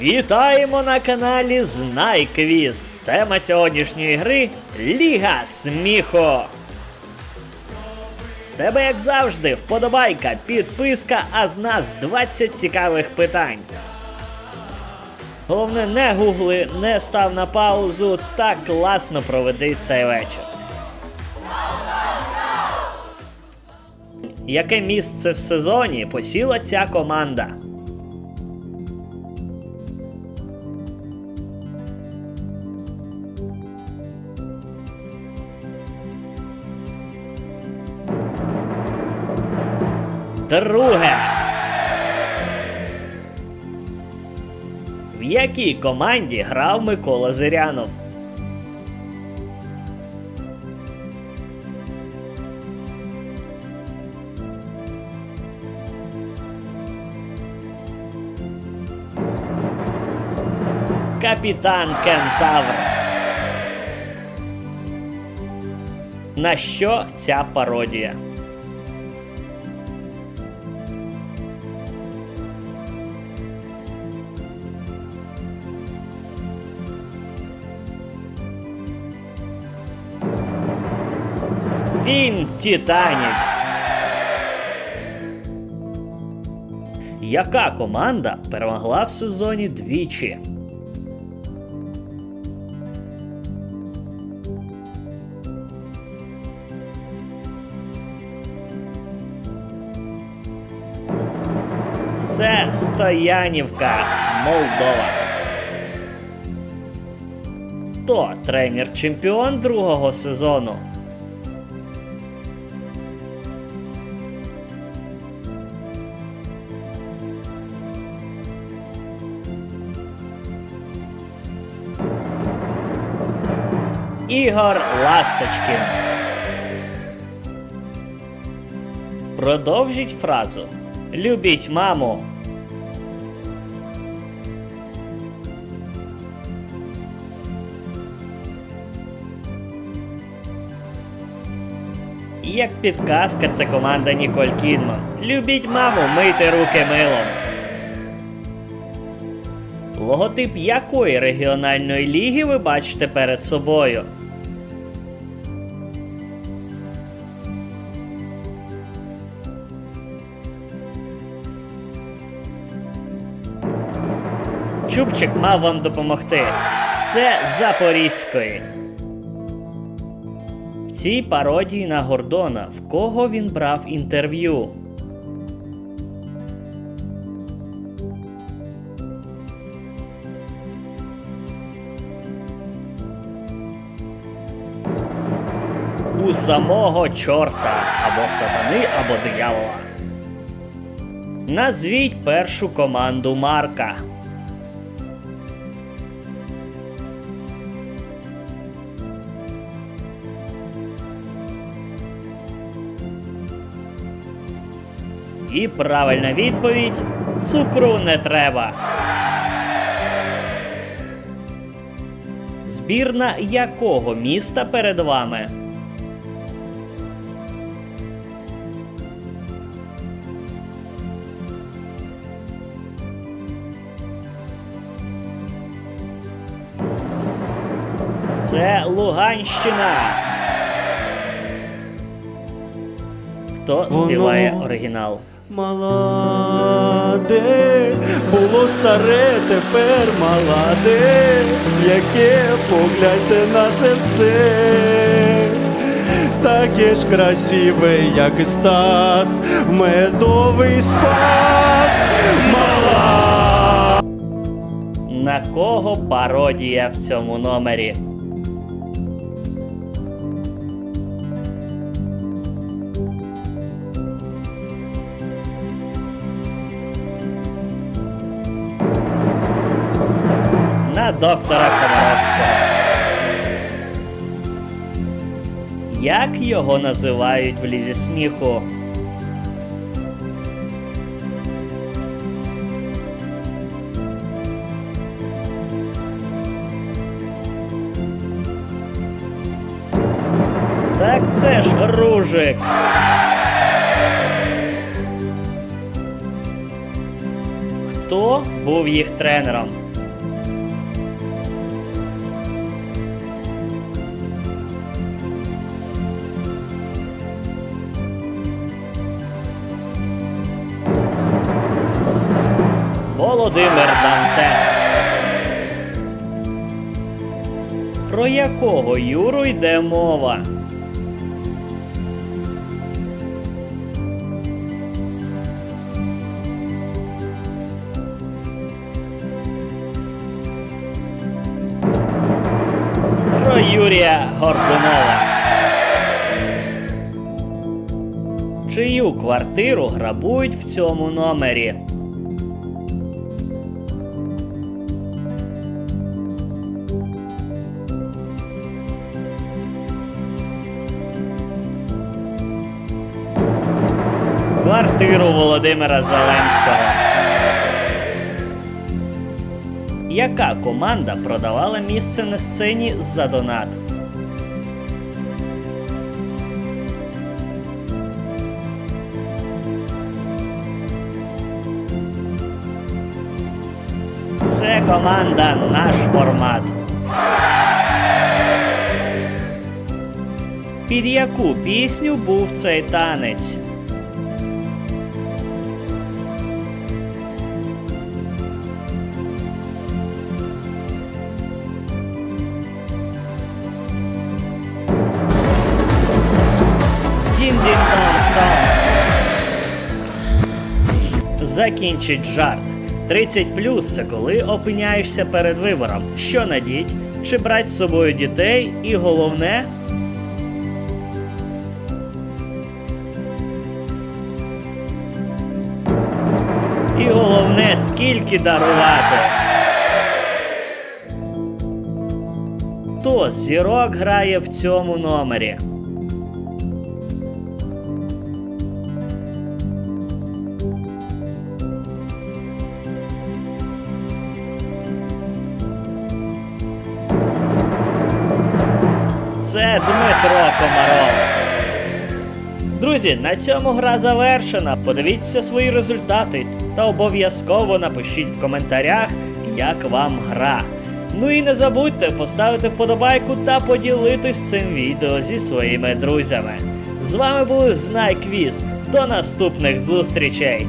Вітаємо на каналі Знай Квіз. Тема сьогоднішньої гри Ліга сміху. З тебе, як завжди, вподобайка, підписка, а з нас 20 цікавих питань. Головне, не гугли, не став на паузу та класно проведи цей вечір. Яке місце в сезоні посіла ця команда? Друге. В якій команді грав Микола Зирянов? Капітан Кентавр. На що ця пародія? Фільм Титанік. Яка команда перемогла в сезоні двічі? Це Стоянівка, Молдова. Хто тренер-чемпіон другого сезону? Ігор Ласточкін. Продовжіть фразу. Любіть маму. Як підказка, це команда Ніколь Кідман. Любіть маму, мийте руки милом. Логотип якої регіональної ліги ви бачите перед собою? Чубчик мав вам допомогти. Це Запорізької. В цій пародії на Гордона в кого він брав інтерв'ю? У самого чорта або сатани, або диявола. Назвіть першу команду Марка. І правильна відповідь цукру не треба. Збірна якого міста перед вами? Це Луганщина. Хто співає оригінал? Молоде, було старе, тепер молоде, яке погляньте на це все, таке ж красиве, як і Стас, медовий спас, мала. На кого пародія в цьому номері? Доктора Комаровського. Як його називають в лізі сміху? Так це ж Ружик. Хто був їх тренером? Володимир Дантес. Про якого Юру йде мова? Про Юрія Горбунова. Чию квартиру грабують в цьому номері? Квартиру Володимира Зеленського. Яка команда продавала місце на сцені за донат? Це команда наш формат. Під яку пісню був цей танець? Закінчить жарт. 30 плюс це коли опиняєшся перед вибором, що надіть, чи брати з собою дітей, і головне. І головне, скільки дарувати. Хто з зірок грає в цьому номері? Це Дмитро Комаров. Друзі, на цьому гра завершена. Подивіться свої результати та обов'язково напишіть в коментарях, як вам гра. Ну і не забудьте поставити вподобайку та поділитись цим відео зі своїми друзями. З вами були Знай Квіз. До наступних зустрічей!